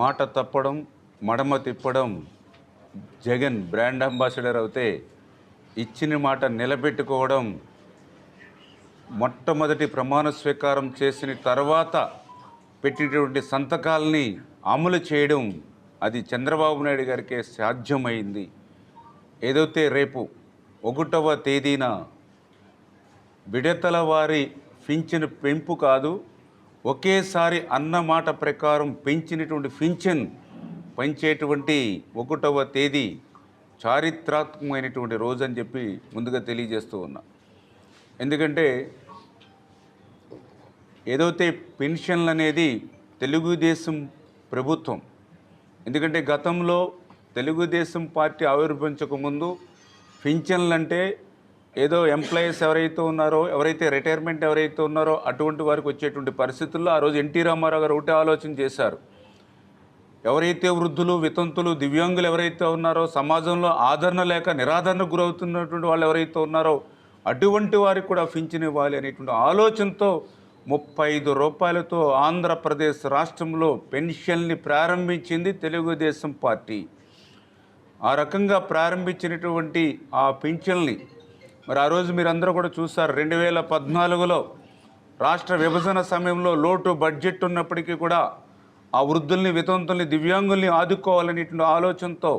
మాట తప్పడం మడమ తిప్పడం జగన్ బ్రాండ్ అంబాసిడర్ అవుతే ఇచ్చిన మాట నిలబెట్టుకోవడం మొట్టమొదటి ప్రమాణ స్వీకారం చేసిన తర్వాత పెట్టినటువంటి సంతకాల్ని అమలు చేయడం అది చంద్రబాబు నాయుడు గారికే సాధ్యమైంది. ఏదైతే రేపు ఒకటవ తేదీన విడతల వారి ఫించిన పెంపు కాదు ఒకేసారి అన్నమాట ప్రకారం పెంచినటువంటి పింఛన్ పెంచేటువంటి ఒకటవ తేదీ చారిత్రాత్మకమైనటువంటి రోజు అని చెప్పి ముందుగా తెలియజేస్తూ ఉన్నా. ఎందుకంటే ఏదైతే పెన్షన్లు అనేది తెలుగుదేశం ప్రభుత్వం ఎందుకంటే గతంలో తెలుగుదేశం పార్టీ ఆవిర్భవించక ముందు పింఛన్లు అంటే ఏదో ఎంప్లాయీస్ ఎవరైతే ఉన్నారో ఎవరైతే రిటైర్మెంట్ ఎవరైతే ఉన్నారో అటువంటి వారికి వచ్చేటువంటి పరిస్థితుల్లో ఆ రోజు ఎన్టీ రామారావు గారు ఒకటే ఆలోచన చేశారు. ఎవరైతే వృద్ధులు వితంతులు దివ్యాంగులు ఎవరైతే ఉన్నారో సమాజంలో ఆదరణ లేక నిరాదరణకు గురవుతున్నటువంటి వాళ్ళు ఎవరైతే ఉన్నారో అటువంటి వారికి కూడా పింఛన్ ఇవ్వాలి అనేటువంటి ఆలోచనతో ముప్పై ఐదు రూపాయలతో ఆంధ్రప్రదేశ్ రాష్ట్రంలో పెన్షన్ని ప్రారంభించింది తెలుగుదేశం పార్టీ. ఆ రకంగా ప్రారంభించినటువంటి ఆ పింఛన్ని మరి ఆ రోజు మీరందరూ కూడా చూస్తారు రెండు వేల పద్నాలుగులో రాష్ట్ర విభజన సమయంలో లోటు బడ్జెట్ ఉన్నప్పటికీ కూడా ఆ వృద్ధుల్ని వితంతుల్ని దివ్యాంగుల్ని ఆదుకోవాలనేటువంటి ఆలోచనతో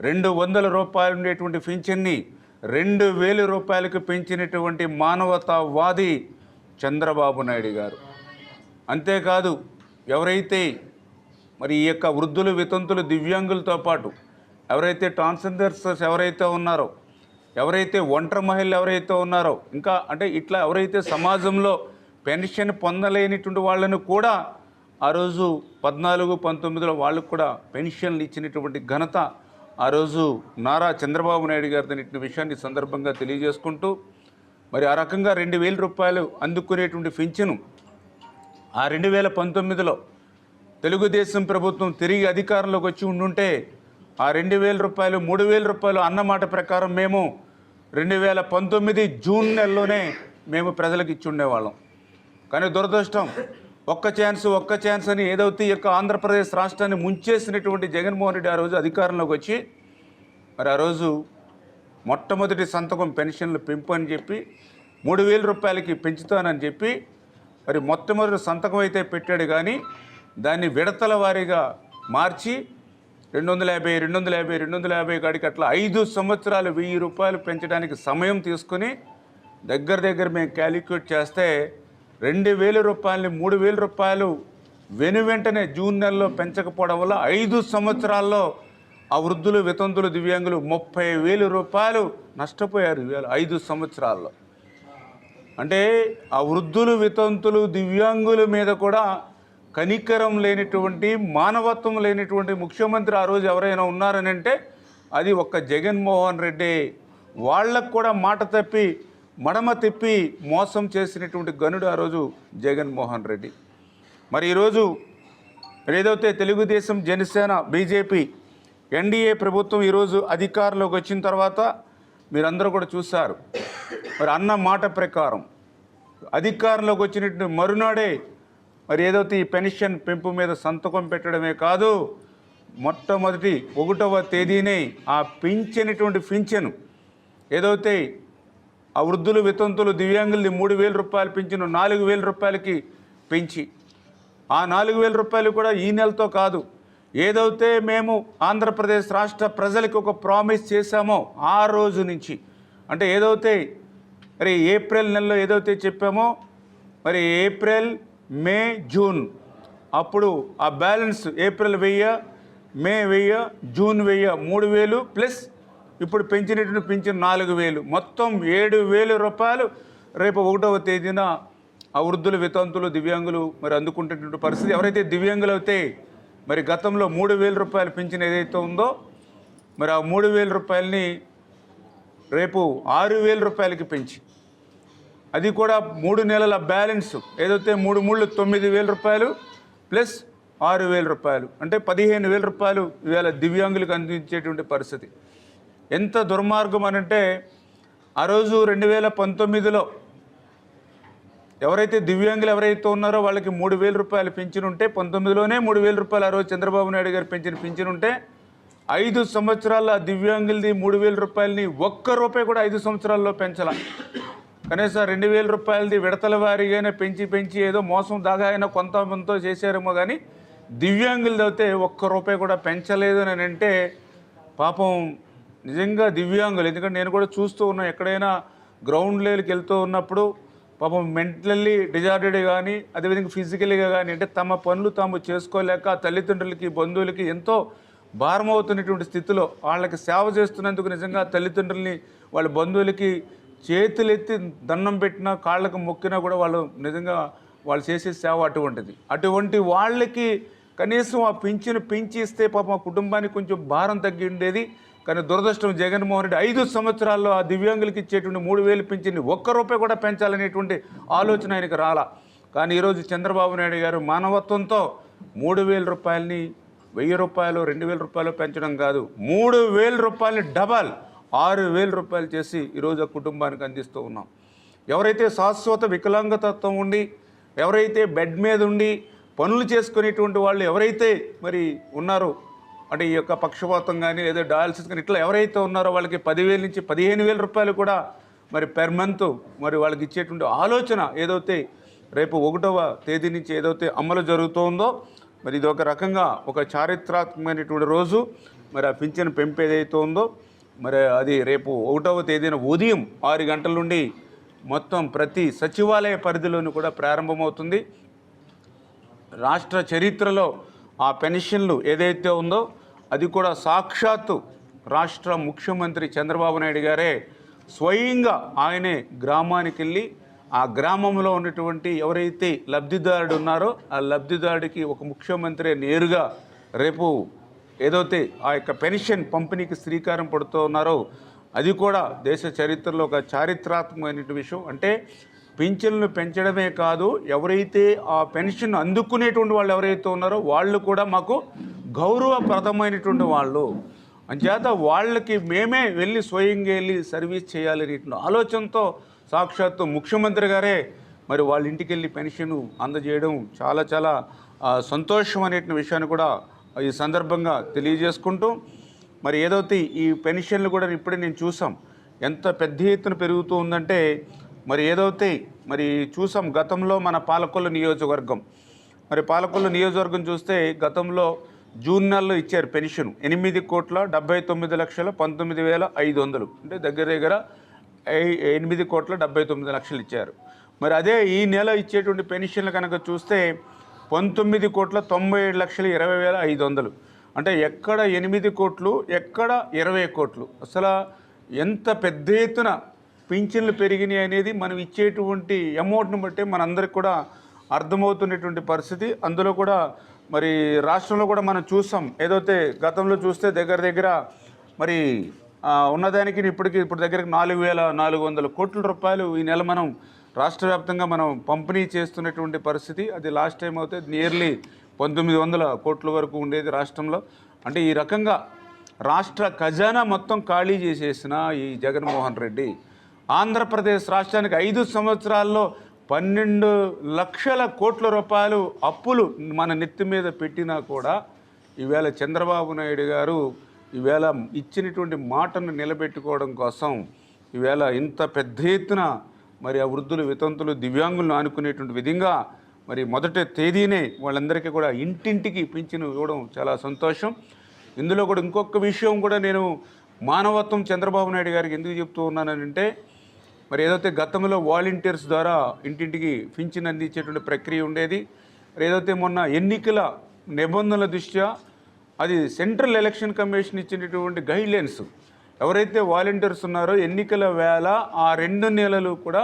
రెండు వందల రూపాయలు ఉండేటువంటి పింఛన్ని రెండు వేల రూపాయలకు పెంచినటువంటి మానవతావాది చంద్రబాబు నాయుడు గారు. అంతేకాదు ఎవరైతే మరి ఈ యొక్క వృద్ధులు వితంతులు దివ్యాంగులతో పాటు ఎవరైతే ట్రాన్స్జెండర్స్ ఎవరైతే ఉన్నారో ఎవరైతే ఒంటరి మహిళలు ఎవరైతే ఉన్నారో ఇంకా అంటే ఇట్లా ఎవరైతే సమాజంలో పెన్షన్ పొందలేనిటువంటి వాళ్ళను కూడా ఆ రోజు పద్నాలుగు పంతొమ్మిదిలో వాళ్ళకు కూడా పెన్షన్లు ఇచ్చినటువంటి ఘనత ఆ రోజు నారా చంద్రబాబు నాయుడు గారి అనేటువంటి విషయాన్ని సందర్భంగా తెలియజేసుకుంటూ మరి ఆ రకంగా రెండు వేల రూపాయలు అందుకునేటువంటి పింఛను ఆ రెండు వేల పంతొమ్మిదిలో తెలుగుదేశం ప్రభుత్వం తిరిగి అధికారంలోకి వచ్చి ఉండుంటే ఆ రెండు వేల రూపాయలు మూడు వేల రూపాయలు అన్నమాట ప్రకారం మేము రెండు వేల పంతొమ్మిది జూన్ నెలలోనే మేము ప్రజలకు ఇచ్చుండేవాళ్ళం. కానీ దురదృష్టం ఒక్క ఛాన్స్ ఒక్క ఛాన్స్ అని ఏదైతే ఈ యొక్క ఆంధ్రప్రదేశ్ రాష్ట్రాన్ని ముంచేసినటువంటి జగన్మోహన్ రెడ్డి ఆ రోజు అధికారంలోకి వచ్చి మరి ఆ రోజు మొట్టమొదటి సంతకం పెన్షన్లు పెంపు అని చెప్పి మూడు వేల రూపాయలకి పెంచుతానని చెప్పి మరి మొట్టమొదటి సంతకం అయితే పెట్టాడు కానీ దాన్ని విడతల వారీగా మార్చి రెండు వందల యాభై రెండు వందల యాభై రెండు వందల యాభై కాడికి అట్లా ఐదు సంవత్సరాలు వెయ్యి రూపాయలు పెంచడానికి సమయం తీసుకుని దగ్గర దగ్గర మేము క్యాలిక్యులేట్ చేస్తే రెండు వేల రూపాయలని మూడు వేల రూపాయలు వెను వెంటనే జూన్ నెలలో పెంచకపోవడం వల్ల ఐదు సంవత్సరాల్లో ఆ వృద్ధులు వితంతులు దివ్యాంగులు ముప్పై వేలు రూపాయలు నష్టపోయారు ఐదు సంవత్సరాల్లో. అంటే ఆ వృద్ధులు వితంతులు దివ్యాంగుల మీద కూడా కనికరం లేనటువంటి మానవత్వం లేనటువంటి ముఖ్యమంత్రి ఆ రోజు ఎవరైనా ఉన్నారని అంటే అది ఒక్క జగన్మోహన్ రెడ్డి. వాళ్ళకు కూడా మాట తప్పి మడమ తిప్పి మోసం చేసినటువంటి గనుడు ఆ రోజు జగన్మోహన్ రెడ్డి. మరి ఈరోజు ఏదైతే తెలుగుదేశం జనసేన బీజేపీ ఎన్డీఏ ప్రభుత్వం ఈరోజు అధికారంలోకి వచ్చిన తర్వాత మీరందరూ కూడా చూశారు. మరి అన్న మాట ప్రకారం అధికారంలోకి వచ్చినటువంటి మరునాడే మరి ఏదైతే ఈ పెన్షన్ పెంపు మీద సంతకం పెట్టడమే కాదు మొట్టమొదటి ఒకటవ తేదీనే ఆ పింఛనటువంటి పింఛను. ఏదైతే ఆ వృద్ధులు వితంతులు దివ్యాంగుల్ని మూడు వేల రూపాయలు పెంచిన నాలుగు వేల రూపాయలకి పెంచి. ఆ నాలుగు వేల రూపాయలు కూడా ఈ నెలతో కాదు. ఏదైతే మేము ఆంధ్రప్రదేశ్ రాష్ట్ర ప్రజలకు ఒక ప్రామిస్ చేశామో ఆ రోజు నుంచి. అంటే ఏదైతే మరి ఏప్రిల్ నెలలో ఏదైతే చెప్పామో మరి ఏప్రిల్ మే జూన్. అప్పుడు ఆ బ్యాలెన్స్ ఏప్రిల్ వెయ్యి మే వెయ్యి జూన్ వెయ్యి మూడు వేలు ప్లస్ ఇప్పుడు పెంచినటువంటి పెంచిన నాలుగు వేలు. మొత్తం ఏడు వేలు రూపాయలు రేపు ఒకటవ తేదీన ఆ వృద్ధులు వితంతులు దివ్యాంగులు మరి అందుకుంటున్నటువంటి పరిస్థితి ఎవరైతే దివ్యాంగులు అయితే మరి గతంలో మూడు వేల రూపాయలు పెంచిన ఏదైతే ఉందో మరి ఆ మూడు వేల రూపాయలని రేపు ఆరు వేల రూపాయలకి పెంచి అది కూడా మూడు నెలల బ్యాలెన్స్. ఏదైతే మూడు మూడు తొమ్మిది వేల రూపాయలు ప్లస్ ఆరు వేల రూపాయలు. అంటే పదిహేను వేల రూపాయలు ఇవాళ దివ్యాంగులకు అందించేటువంటి పరిస్థితి. ఎంత దుర్మార్గం అని అంటే ఆ రోజు రెండు వేల పంతొమ్మిదిలో ఎవరైతే దివ్యాంగులు ఎవరైతే ఉన్నారో వాళ్ళకి మూడు వేల రూపాయలు పెంచిన ఉంటే పంతొమ్మిదిలోనే మూడు వేల రూపాయలు ఆ రోజు చంద్రబాబు నాయుడు గారు పెంచిన పెంచిన ఉంటే ఐదు సంవత్సరాల ఆ దివ్యాంగులది మూడు వేల రూపాయలని ఒక్క రూపాయి కూడా ఐదు సంవత్సరాల్లో పెంచాల. కనీసం రెండు వేల రూపాయలది విడతల వారీగానే పెంచి పెంచి ఏదో మోసం దాగా అయినా కొంత కొంత చేశారేమో కానీ దివ్యాంగులది అయితే ఒక్క రూపాయి కూడా పెంచలేదు అని అంటే పాపం నిజంగా దివ్యాంగులు. ఎందుకంటే నేను కూడా చూస్తూ ఉన్నా ఎక్కడైనా గ్రౌండ్ లెవెల్కి వెళ్తూ ఉన్నప్పుడు పాపం మెంటల్లీ డిజార్డెడ్ కానీ అదేవిధంగా ఫిజికల్గా కానీ అంటే తమ పనులు తాము చేసుకోలేక తల్లిదండ్రులకి బంధువులకి ఎంతో భారం అవుతున్నటువంటి స్థితిలో వాళ్ళకి సేవ చేస్తున్నందుకు నిజంగా తల్లిదండ్రుల్ని వాళ్ళ బంధువులకి చేతులెత్తి దండం పెట్టినా కాళ్ళకు మొక్కినా కూడా వాళ్ళు నిజంగా వాళ్ళు చేసే సేవ అటువంటిది. అటువంటి వాళ్ళకి కనీసం ఆ పింఛను పెంచి ఇస్తే పాపం ఆ కుటుంబానికి కొంచెం భారం తగ్గి ఉండేది. కానీ దురదృష్టం జగన్మోహన్ రెడ్డి ఐదు సంవత్సరాల్లో ఆ దివ్యాంగులకి ఇచ్చేటువంటి మూడు వేలు పింఛన్ని ఒక్క రూపాయి కూడా పెంచాలనేటువంటి ఆలోచన ఆయనకు రాలా. కానీ ఈరోజు చంద్రబాబు నాయుడు గారు మానవత్వంతో మూడు వేల రూపాయలని వెయ్యి రూపాయలు రెండు వేల రూపాయలు పెంచడం కాదు. మూడు వేల రూపాయలు డబల్ ఆరు వేల రూపాయలు చేసి ఈరోజు ఆ కుటుంబానికి అందిస్తూ ఉన్నాం. ఎవరైతే శాశ్వత వికలాంగతత్వం ఉండి ఎవరైతే బెడ్ మీద ఉండి పనులు చేసుకునేటువంటి వాళ్ళు ఎవరైతే మరి ఉన్నారో అంటే ఈ యొక్క పక్షపాతం కానీ లేదా డయాలసిస్ కానీ ఇట్లా ఎవరైతే ఉన్నారో వాళ్ళకి పదివేల నుంచి పదిహేను వేల రూపాయలు కూడా మరి పెర్ మంత్ మరి వాళ్ళకి ఇచ్చేటువంటి ఆలోచన ఏదైతే రేపు ఒకటవ తేదీ నుంచి ఏదైతే అమలు జరుగుతుందో మరి ఇది ఒక రకంగా ఒక చారిత్రాత్మకమైనటువంటి రోజు. మరి ఆ పింఛను పెంపు ఏదైతే ఉందో మరి అది రేపు ఒకటవ తేదీన ఉదయం ఆరు గంటల నుండి మొత్తం ప్రతి సచివాలయ పరిధిలోనూ కూడా ప్రారంభమవుతుంది. రాష్ట్ర చరిత్రలో ఆ పెన్షన్లు ఏదైతే ఉందో అది కూడా సాక్షాత్తు రాష్ట్ర ముఖ్యమంత్రి చంద్రబాబు నాయుడు గారే స్వయంగా ఆయనే గ్రామానికి వెళ్ళి ఆ గ్రామంలో ఉన్నటువంటి ఎవరైతే లబ్ధిదారుడు ఉన్నారో ఆ లబ్ధిదారుడికి ఒక ముఖ్యమంత్రి నేరుగా రేపు ఏదైతే ఆ యొక్క పెన్షన్ పంపిణీకి శ్రీకారం పడుతూ ఉన్నారో అది కూడా దేశ చరిత్రలో ఒక చారిత్రాత్మకమైన విషయం. అంటే పింఛన్లు పెంచడమే కాదు ఎవరైతే ఆ పెన్షన్ అందుకునేటువంటి వాళ్ళు ఎవరైతే ఉన్నారో వాళ్ళు కూడా మాకు గౌరవప్రదమైనటువంటి వాళ్ళు. అంచేత వాళ్ళకి మేమే వెళ్ళి స్వయంగా వెళ్ళి సర్వీస్ చేయాలి ఆలోచనతో సాక్షాత్తు ముఖ్యమంత్రి గారే మరి వాళ్ళ ఇంటికి వెళ్ళి పెన్షన్ అందజేయడం చాలా చాలా సంతోషం అనేటువంటి విషయాన్ని కూడా ఈ సందర్భంగా తెలియజేసుకుంటూ మరి ఏదైతే ఈ పెన్షన్లు కూడా ఇప్పుడే నేను చూసాం ఎంత పెద్ద ఎత్తున పెరుగుతూ ఉందంటే మరి ఏదైతే మరి చూసాం గతంలో మన పాలకొల్లు నియోజకవర్గం. మరి పాలకొల్లు నియోజకవర్గం చూస్తే గతంలో జూన్ నెలలో ఇచ్చారు పెన్షన్. ఎనిమిది కోట్ల డెబ్బై తొమ్మిది లక్షల పంతొమ్మిది వేల ఐదు వందలు. అంటే దగ్గర దగ్గర ఎనిమిది కోట్ల డెబ్బై తొమ్మిది లక్షలు ఇచ్చారు. మరి అదే ఈ నెల ఇచ్చేటువంటి పెన్షన్లు కనుక చూస్తే పంతొమ్మిది కోట్ల తొంభై ఏడు లక్షల ఇరవై వేల ఐదు వందలు. అంటే ఎక్కడ ఎనిమిది కోట్లు ఎక్కడ ఇరవై కోట్లు. అసలు ఎంత పెద్ద ఎత్తున పింఛన్లు పెరిగినాయి అనేది మనం ఇచ్చేటువంటి అమౌంట్ని బట్టి మనందరికి కూడా అర్థమవుతున్నటువంటి పరిస్థితి. అందులో కూడా మరి రాష్ట్రంలో కూడా మనం చూసాం. ఏదైతే గతంలో చూస్తే దగ్గర దగ్గర మరి ఉన్నదానికి ఇప్పటికి ఇప్పుడు దగ్గరికి నాలుగు వేల నాలుగు వందల కోట్ల రూపాయలు ఈ నెల మనం రాష్ట్ర వ్యాప్తంగా మనం పంపిణీ చేస్తున్నటువంటి పరిస్థితి అది లాస్ట్ టైం అయితే నియర్లీ పంతొమ్మిది వందల కోట్ల వరకు ఉండేది రాష్ట్రంలో. అంటే ఈ రకంగా రాష్ట్ర ఖజానా మొత్తం ఖాళీ చేసేసిన ఈ జగన్మోహన్ రెడ్డి ఆంధ్రప్రదేశ్ రాష్ట్రానికి ఐదు సంవత్సరాల్లో పన్నెండు లక్షల కోట్ల రూపాయలు అప్పులు మన నెత్తి మీద పెట్టినా కూడా ఈవేళ చంద్రబాబు నాయుడు గారు ఈవేళ ఇచ్చినటువంటి మాటను నిలబెట్టుకోవడం కోసం ఈవేళ ఇంత పెద్ద ఎత్తున మరి ఆ వృద్ధులు వితంతులు దివ్యాంగులను ఆనుకునేటువంటి విధంగా మరి మొదటి తేదీనే వాళ్ళందరికీ కూడా ఇంటింటికి పింఛను ఇవ్వడం చాలా సంతోషం. ఇందులో కూడా ఇంకొక విషయం కూడా నేను మానవత్వం చంద్రబాబు నాయుడు గారికి ఎందుకు చెప్తూ ఉన్నానంటే మరి ఏదైతే గతంలో వాలంటీర్స్ ద్వారా ఇంటింటికి పింఛన్ అందించేటువంటి ప్రక్రియ ఉండేది మరి ఏదైతే మొన్న ఎన్నికల నిబంధనల దృష్ట్యా అది సెంట్రల్ ఎలక్షన్ కమిషన్ ఇచ్చినటువంటి గైడ్లైన్స్ ఎవరైతే వాలంటీర్స్ ఉన్నారో ఎన్నికల వేళ ఆ రెండు నెలలు కూడా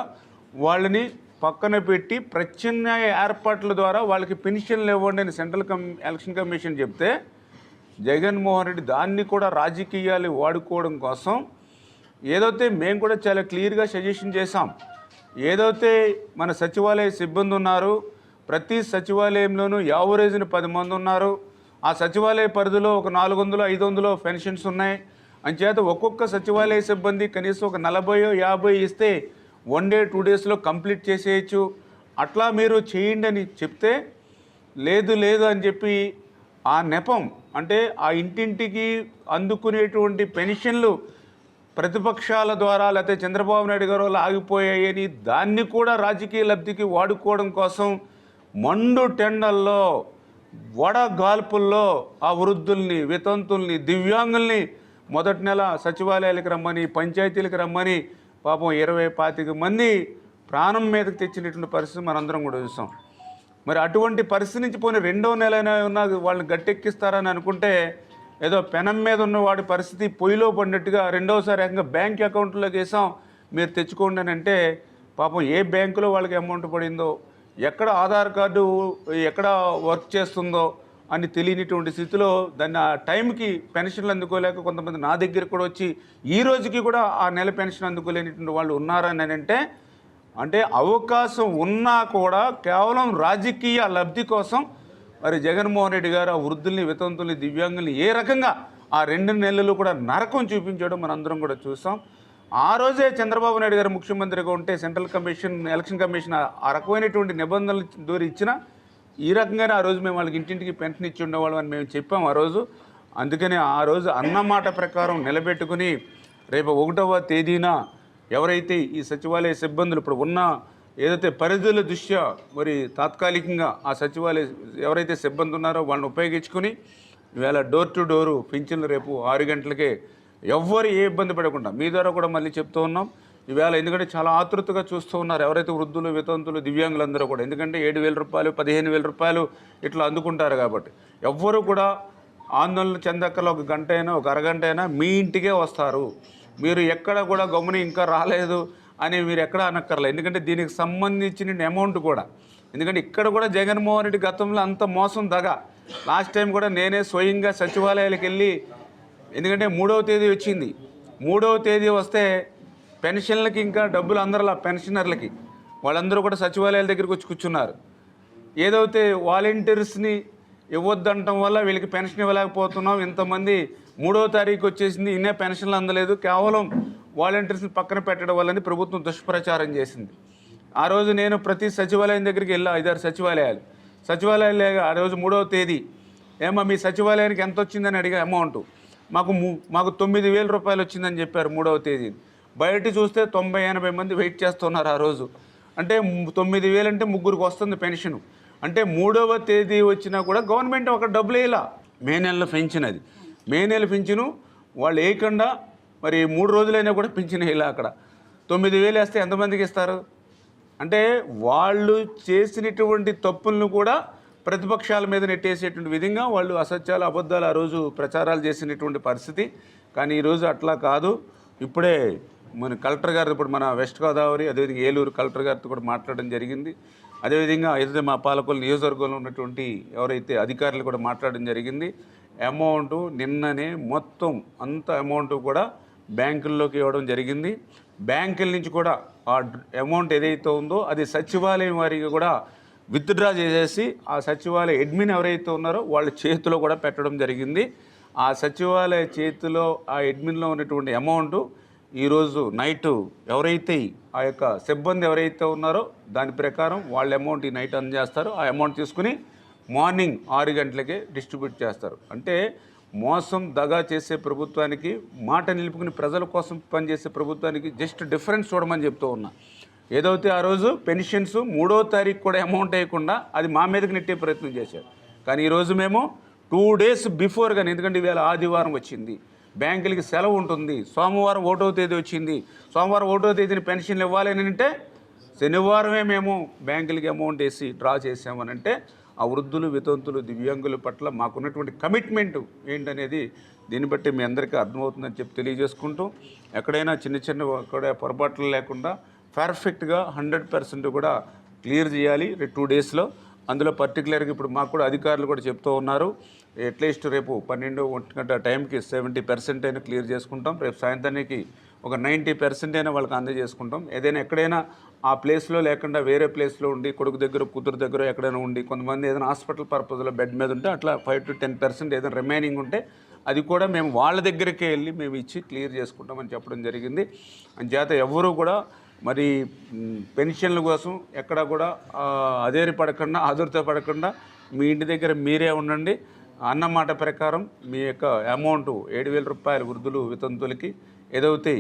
వాళ్ళని పక్కన పెట్టి ప్రత్యామ్నాయ ఏర్పాట్ల ద్వారా వాళ్ళకి పెన్షన్లు ఇవ్వండి అని సెంట్రల్ కమ్ ఎలక్షన్ కమిషన్ చెప్తే జగన్మోహన్ రెడ్డి దాన్ని కూడా రాజకీయాలు వాడుకోవడం కోసం ఏదైతే మేము కూడా చాలా క్లియర్గా సజెషన్ చేశాం. ఏదైతే మన సచివాలయ సిబ్బంది ఉన్నారు ప్రతి సచివాలయంలోనూ యావరేజ్ని పది మంది ఉన్నారు. ఆ సచివాలయ పరిధిలో ఒక నాలుగు వందలు ఐదు వందలు పెన్షన్స్ ఉన్నాయి. అంచేత ఒక్కొక్క సచివాలయ సిబ్బంది కనీసం ఒక నలభయో యాభై ఇస్తే వన్ డే టూ డేస్లో కంప్లీట్ చేసేయచ్చు. అట్లా మీరు చేయండి అని చెప్తే లేదు లేదు అని చెప్పి ఆ నెపం అంటే ఆ ఇంటింటికి అందుకునేటువంటి పెన్షన్లు ప్రతిపక్షాల ద్వారా లేకపోతే చంద్రబాబు నాయుడు గారు ఆగిపోయాయని దాన్ని కూడా రాజకీయ లబ్ధికి వాడుకోవడం కోసం మండు టెండల్లో వడగాల్పుల్లో ఆ వృద్ధుల్ని వితంతుల్ని దివ్యాంగుల్ని మొదటి నెల సచివాలయాలకు రమ్మని పంచాయతీలకు రమ్మని పాపం ఇరవై పాతిక మంది ప్రాణం మీదకి తెచ్చినటువంటి పరిస్థితి మనందరం కూడా చూసాం. మరి అటువంటి పరిస్థితి నుంచి పోయిన రెండో నెలైనా ఉన్నా వాళ్ళని గట్టెక్కిస్తారని అనుకుంటే ఏదో పెనం మీద ఉన్న వాడి పరిస్థితి పొయ్యిలో పడినట్టుగా రెండోసారి ఏకంగా బ్యాంక్ అకౌంట్లోకి వేసాం మీరు తెచ్చుకోండి అని అంటే పాపం ఏ బ్యాంకులో వాళ్ళకి అమౌంట్ పడిందో ఎక్కడ ఆధార్ కార్డు ఎక్కడ వర్క్ చేస్తుందో అని తెలియనిటువంటి స్థితిలో దాన్ని ఆ టైంకి పెన్షన్లు అందుకోలేక కొంతమంది నా దగ్గర కూడా వచ్చి ఈ రోజుకి కూడా ఆ నెల పెన్షన్ అందుకోలేనిటువంటి వాళ్ళు ఉన్నారని అంటే అంటే అవకాశం ఉన్నా కూడా కేవలం రాజకీయ లబ్ధి కోసం మరి జగన్మోహన్ రెడ్డి గారు ఆ వృద్ధుల్ని వితంతుల్ని దివ్యాంగుల్ని ఏ రకంగా ఆ రెండు నెలలు కూడా నరకం చూపించడం మనందరం కూడా చూసాం. ఆ రోజే చంద్రబాబు నాయుడు గారు ముఖ్యమంత్రిగా ఉంటే సెంట్రల్ కమిషన్ ఎలక్షన్ కమిషన్ ఆ- రకమైనటువంటి నిబంధనలు దూరి ఇచ్చినా ఈ రకంగానే ఆ రోజు మేము వాళ్ళకి ఇంటింటికి పెన్షన్ ఇచ్చి ఉండేవాళ్ళం అని మేము చెప్పాం ఆ రోజు. అందుకని ఆ రోజు అన్నమాట ప్రకారం నిలబెట్టుకుని రేపు ఒకటవ తేదీన ఎవరైతే ఈ సచివాలయ సిబ్బందులు ఇప్పుడు ఉన్న ఏదైతే పరిధుల దృష్ట్యా మరి తాత్కాలికంగా ఆ సచివాలయ ఎవరైతే సిబ్బంది ఉన్నారో వాళ్ళని ఉపయోగించుకుని ఇవాళ డోర్ టు డోరు పింఛన్లు రేపు ఆరు గంటలకే ఎవ్వరు ఏ ఇబ్బంది పడకుండా మీ ద్వారా కూడా మళ్ళీ చెప్తూ ఉన్నాం. ఈవేళ ఎందుకంటే చాలా ఆతృతగా చూస్తూ ఉన్నారు ఎవరైతే వృద్ధులు వితంతులు దివ్యాంగులందరూ కూడా. ఎందుకంటే ఏడు వేల రూపాయలు పదిహేను వేల రూపాయలు ఇట్లా అందుకుంటారు కాబట్టి. ఎవ్వరు కూడా ఆందోళన చెందక్కల ఒక గంట అయినా ఒక అరగంట అయినా మీ ఇంటికే వస్తారు. మీరు ఎక్కడ కూడా గమని ఇంకా రాలేదు అని మీరు ఎక్కడ అనక్కర్లేదు ఎందుకంటే దీనికి సంబంధించిన అమౌంట్ కూడా. ఎందుకంటే ఇక్కడ కూడా జగన్మోహన్ రెడ్డి గతంలో అంత మోసం దగ. లాస్ట్ టైం కూడా నేనే స్వయంగా సచివాలయాలకు వెళ్ళి ఎందుకంటే మూడవ తేదీ వచ్చింది. మూడవ తేదీ వస్తే పెన్షన్లకి ఇంకా డబ్బులు అందరిలా పెన్షనర్లకి. వాళ్ళందరూ కూడా సచివాలయాల దగ్గరికి వచ్చి కూర్చున్నారు. ఏదైతే వాలంటీర్స్ని ఇవ్వద్దంటం వల్ల వీళ్ళకి పెన్షన్ ఇవ్వలేకపోతున్నాం ఇంతమంది మూడో తారీఖు వచ్చేసింది ఇన్నే పెన్షన్లు అందలేదు కేవలం వాలంటీర్స్ని పక్కన పెట్టడం వల్లని ప్రభుత్వం దుష్ప్రచారం చేసింది. ఆ రోజు నేను ప్రతి సచివాలయం దగ్గరికి వెళ్ళా ఐదారు సచివాలయాలు. సచివాలయాలు ఆ రోజు మూడవ తేదీ. ఏమో మీ సచివాలయానికి ఎంత వచ్చిందని అడిగా అమౌంట్. మాకు ము- మాకు తొమ్మిది వేల రూపాయలు వచ్చిందని చెప్పారు మూడవ తేదీ బయట చూస్తే తొంభై ఎనభై మంది వెయిట్ చేస్తున్నారు ఆ రోజు. అంటే తొమ్మిది వేలు అంటే ముగ్గురికి వస్తుంది పెన్షన్. అంటే మూడవ తేదీ వచ్చినా కూడా గవర్నమెంట్ ఒక డబ్బులు వేయాల. మే నెలలో పెంచిన అది. మే నెల పెంచును వాళ్ళు వేయకుండా మరి మూడు రోజులైనా కూడా పెంచిన వేయాల అక్కడ. తొమ్మిది వేలు వేస్తే ఎంతమందికి ఇస్తారు? అంటే వాళ్ళు చేసినటువంటి తప్పులను కూడా ప్రతిపక్షాల మీద నెట్టేసేటువంటి విధంగా వాళ్ళు అసత్యాలు అబద్ధాలు ఆ రోజు ప్రచారాలు చేసినటువంటి పరిస్థితి. కానీ ఈరోజు అట్లా కాదు. ఇప్పుడే మన కలెక్టర్ గారు ఇప్పుడు మన వెస్ట్ గోదావరి అదేవిధంగా ఏలూరు కలెక్టర్ గారితో కూడా మాట్లాడడం జరిగింది. అదేవిధంగా ఏదైతే మా పాలకొల్లు నియోజకవర్గంలో ఉన్నటువంటి ఎవరైతే అధికారులు కూడా మాట్లాడడం జరిగింది అమౌంట్ నిన్ననే మొత్తం అంత అమౌంట్ కూడా బ్యాంకుల్లోకి ఇవ్వడం జరిగింది. బ్యాంకుల నుంచి కూడా ఆ అమౌంట్ ఏదైతే ఉందో అది సచివాలయం వారికి కూడా విత్డ్రా చేసేసి ఆ సచివాలయ అడ్మిన్ ఎవరైతే ఉన్నారో వాళ్ళ చేతిలో కూడా పెట్టడం జరిగింది. ఆ సచివాలయ చేతిలో ఆ అడ్మిన్లో ఉన్నటువంటి అమౌంట్ ఈరోజు నైట్ ఎవరైతే ఆ యొక్క సిబ్బంది ఎవరైతే ఉన్నారో దాని ప్రకారం వాళ్ళ అమౌంట్ ఈ నైట్ అందజేస్తారు. ఆ అమౌంట్ తీసుకుని మార్నింగ్ ఆరు గంటలకే డిస్ట్రిబ్యూట్ చేస్తారు. అంటే మోసం దగా చేసే ప్రభుత్వానికి మాట నిలుపుకుని ప్రజల కోసం పనిచేసే ప్రభుత్వానికి జస్ట్ డిఫరెన్స్ చూడమని చెప్తూ ఉన్నా. ఏదైతే ఆ రోజు పెన్షన్స్ మూడో తారీఖు కూడా అమౌంట్ వేయకుండా అది మా మీదకి నెట్టే ప్రయత్నం చేశారు. కానీ ఈరోజు మేము టూ డేస్ బిఫోర్ కానీ ఎందుకంటే ఇవాళ ఆదివారం వచ్చింది. బ్యాంకులకి సెలవు ఉంటుంది. సోమవారం ఒకటో తేదీ వచ్చింది. సోమవారం ఒకటో తేదీని పెన్షన్లు ఇవ్వాలి అని అంటే శనివారమే మేము బ్యాంకులకి అమౌంట్ వేసి డ్రా చేసామని అంటే ఆ వృద్ధులు వితంతులు దివ్యాంగుల పట్ల మాకున్నటువంటి కమిట్మెంట్ ఏంటనేది దీన్ని బట్టి మీ అందరికీ అర్థమవుతుందని చెప్పి తెలియజేసుకుంటూ ఎక్కడైనా చిన్న చిన్న అక్కడ పొరపాట్లు లేకుండా పర్ఫెక్ట్గా హండ్రెడ్ పర్సెంట్ కూడా క్లియర్ చేయాలి. టూ డేస్లో అందులో పర్టికులర్గా ఇప్పుడు మాకు కూడా అధికారులు కూడా చెప్తూ ఉన్నారు. అట్లీస్ట్ రేపు పన్నెండు ఒంటి గంట టైంకి సెవెంటీ పర్సెంట్ అయినా క్లియర్ చేసుకుంటాం. రేపు సాయంత్రానికి ఒక నైంటీ పర్సెంట్ అయినా వాళ్ళకి అందజేసుకుంటాం. ఏదైనా ఎక్కడైనా ఆ ప్లేస్లో లేకుండా వేరే ప్లేస్లో ఉండి కొడుకు దగ్గర కూతురు దగ్గర ఎక్కడైనా ఉండి కొంతమంది ఏదైనా హాస్పిటల్ పర్పస్లో బెడ్ మీద ఉంటే అట్లా ఫైవ్ టు టెన్ పర్సెంట్ ఏదైనా రిమైనింగ్ ఉంటే అది కూడా మేము వాళ్ళ దగ్గరికే వెళ్ళి మేము ఇచ్చి క్లియర్ చేసుకుంటామని చెప్పడం జరిగింది. అంచేత ఎవరూ కూడా మరి పెన్షన్ల కోసం ఎక్కడ కూడా అదేరి పడకుండా ఆదుర్త పడకుండా మీ ఇంటి దగ్గర మీరే ఉండండి. అన్నమాట ప్రకారం మీ యొక్క అమౌంట్ ఏడు వేల రూపాయలు వృద్ధులు వితంతులకి ఏదైతే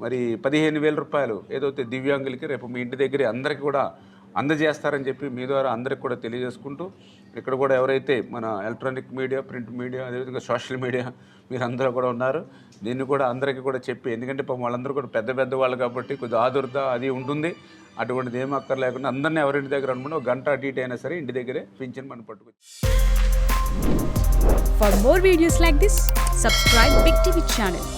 మరి పదిహేను వేల రూపాయలు ఏదైతే దివ్యాంగులకి రేపు మీ ఇంటి దగ్గర అందరికీ కూడా అందజేస్తారని చెప్పి మీ ద్వారా అందరికి కూడా తెలియజేసుకుంటూ ఇక్కడ కూడా ఎవరైతే మన ఎలక్ట్రానిక్ మీడియా ప్రింట్ మీడియా అదేవిధంగా సోషల్ మీడియా మీరందరూ కూడా ఉన్నారు. దీన్ని కూడా అందరికీ కూడా చెప్పి ఎందుకంటే పాపం వాళ్ళందరూ కూడా పెద్ద పెద్ద వాళ్ళు కాబట్టి కొద్దిగా ఆదుర్త అది ఉంటుంది. అటువంటిది ఏం అక్కర్ లేకుండా అందరినీ ఎవరింటి దగ్గర అనుకుంటే ఒక గంట అటు ఇటు అయినా సరే ఇంటి దగ్గరే పింఛన్ మనం పట్టుకొచ్చి for more videos like this subscribe big TV channel